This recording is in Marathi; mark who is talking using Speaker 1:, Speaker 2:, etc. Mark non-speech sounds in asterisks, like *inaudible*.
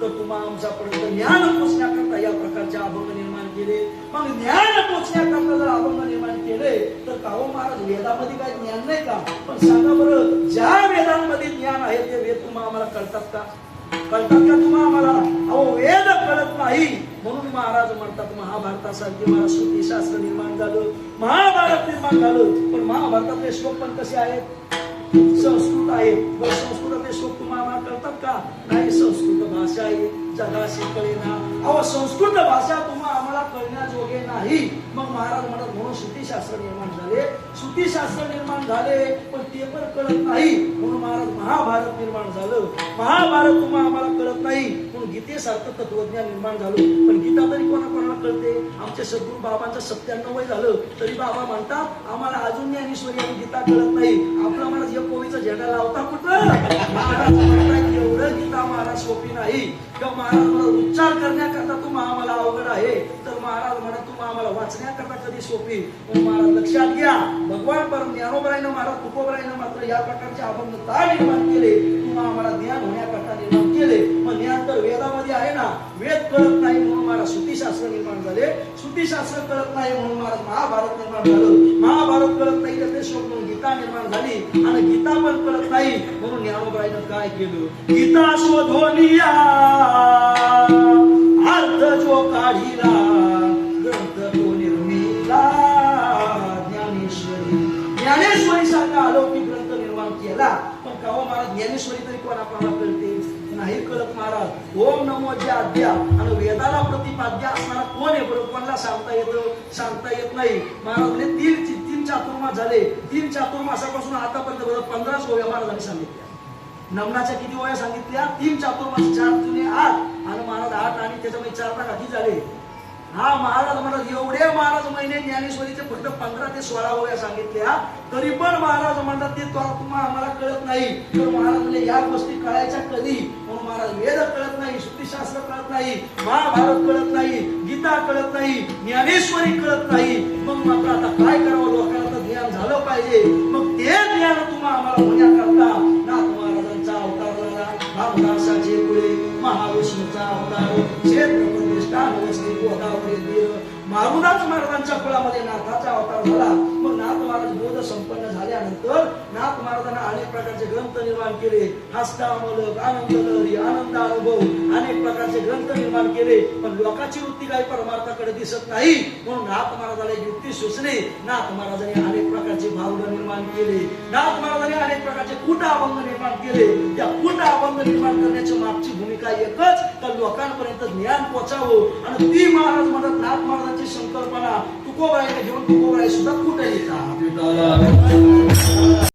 Speaker 1: तर तुम्हा आमच्यापर्यंत ज्ञान पोचण्याकरता या प्रकारचे अभंग निर्माण केले. मग ज्ञान पोचण्याकरता जर अभंग निर्माण केले तर काहो महाराज वेदामध्ये काय ज्ञान नाही का? पण सांगा बरं ज्या वेदांमध्ये ज्ञान आहे ते वेद तुम्हा आम्हाला कळतात का? कळतात का तुम्हा आम्हाला? अहो वेद कळत नाही. म्हणून महाराज म्हणतात महाभारतासारखे मला श्रुतीशास्त्र निर्माण झालं महाभारत निर्माण झालं पण महाभारतातले श्लोक पण कसे आहेत? संस्कृत आहे संस्कृतातले श्लोक तुम्हाला का नाही संस्कृत भाषा ही जगाशी कळेना. अहो संस्कृत भाषा तुम्हा आम्हाला कळण्याजोगे नाही. मग महाराज म्हणत म्हणून श्रुतीशास्त्र निर्माण झाले. श्रुतीशास्त्र निर्माण झाले पण ते पण कळत नाही. म्हणून महाराज महाभारत निर्माण झालं. महाभारत तुम्हा आम्हाला कळत नाही. म्हणून गीतेसारखं तत्वज्ञान निर्माण झालं. पण गीता तरी कोणा कोणाला कळते? आमच्या सद्गुरू बाबांचं सत्त्याण्णव वय झालं. तरी बाबा म्हणतात आम्हाला अजून ज्ञानेश्वरी आणि गीता कळत नाही. आपला महाराज एक कोवीचा झेंडा लावता कुठं? *laughs* महाराज सोपी नाही. किंवा महाराज म्हणत उच्चार करण्याकरता तुम्हा आम्हाला अवघड आहे. तर महाराज म्हणत तुम्हा आम्हाला वाचण्याकरता कधी सोपी पण महाराज लक्षात घ्या. भगवान परम ज्ञानोबरायनं महाराज तुकोबरायनं मात्र या प्रकारचे अभंगता निर्माण केले. तुम्हा आम्हाला ज्ञान होण्याकरता निर्माण केले. मग ज्ञान तर वेदामध्ये आहे ना. वेद कळत नाही म्हणून महाराज श्रुतीशास्त्र निर्माण झाले. श्रुतीशास्त्र कळत नाही म्हणून महाराज महाभारत निर्माण झालं. शब्द गीता निर्माण झाली आणि गीता पण कळत नाही. म्हणून ज्ञानोबरायनं काय केलं? गीता शोधोनिया अर्थ जो काढिला ग्रंथ तो निर्मिला ज्ञानेश्वरी. ज्ञानेश्वरी सारखा अलौकिक ग्रंथ निर्माण केला. पण कावा महाराज ज्ञानेश्वरी तरी कोण आपल्याला कळते? नाही कळत महाराज. ओम नमो जे आद्या आणि वेदाला प्रतिपाद्य असणारा कोण आहे बरोबर कोणाला सांगता येतं? सांगता येत नाही. महाराज म्हणजे तीन तीन चातुर्मास झाले तीन चातुर्मासापासून आतापर्यंत बरोबर पंधराच गोव्या महाराजांनी सांगितल्या. नमनाच्या किती वया सांगितल्या? तीन चातुर्मास चार जुने आठ. आणि महाराज आठ आणि त्याच्यामध्ये चार तास किती झाले? हा महाराज म्हणत एवढे महाराज महिने ज्ञानेश्वरीचे फक्त पंधरा ते सोळा वया सांगितल्या तरी पण महाराज म्हणतात ते तुम्हाला आम्हाला कळत नाही. तर महाराज म्हणजे या गोष्टी कळायच्या कधी? म्हणून महाराज वेद कळत नाही श्रुतीशास्त्र कळत नाही महाभारत कळत नाही गीता कळत नाही ज्ञानेश्वरी कळत नाही. मग मात्र आता काय करावं लोकांना पाहिजे मग ते ज्ञान तुम्हाला आम्हाला होण्याकरता नाथ महाराजांचा अवतार झाला. भावदासाचे पुढे महाविष्णूचा अवतार. क्षेत्र प्रतिष्ठान गोदावरी देव. मारुदास महाराजांच्या कुळामध्ये नाथाचा अवतार झाला. मग नाथ महाराज बोध संपन्न झाल्यानंतर नाथ महाराजांना अनेक प्रकारचे ग्रंथ निर्माण केले. हस्तामलक आनंद लहरी आनंद अनुभव अनेक प्रकारचे ग्रंथ निर्माण केले. पण लोकांची वृत्ती काही परमार्थाकडे दिसत नाही. म्हणून नाथ महाराजाला युक्ती सुचले. नाथ महाराजांनी अनेक प्रकारचे भावना निर्माण केले. नाथ महाराजांनी अनेक प्रकारचे कुट अभंग निर्माण केले. त्या कुट अभंग निर्माण करण्याची मागची भूमिका एकच तर लोकांपर्यंत ज्ञान पोचावं. आणि ती महाराज म्हणत नाथ orang sudah kuda kita. Kita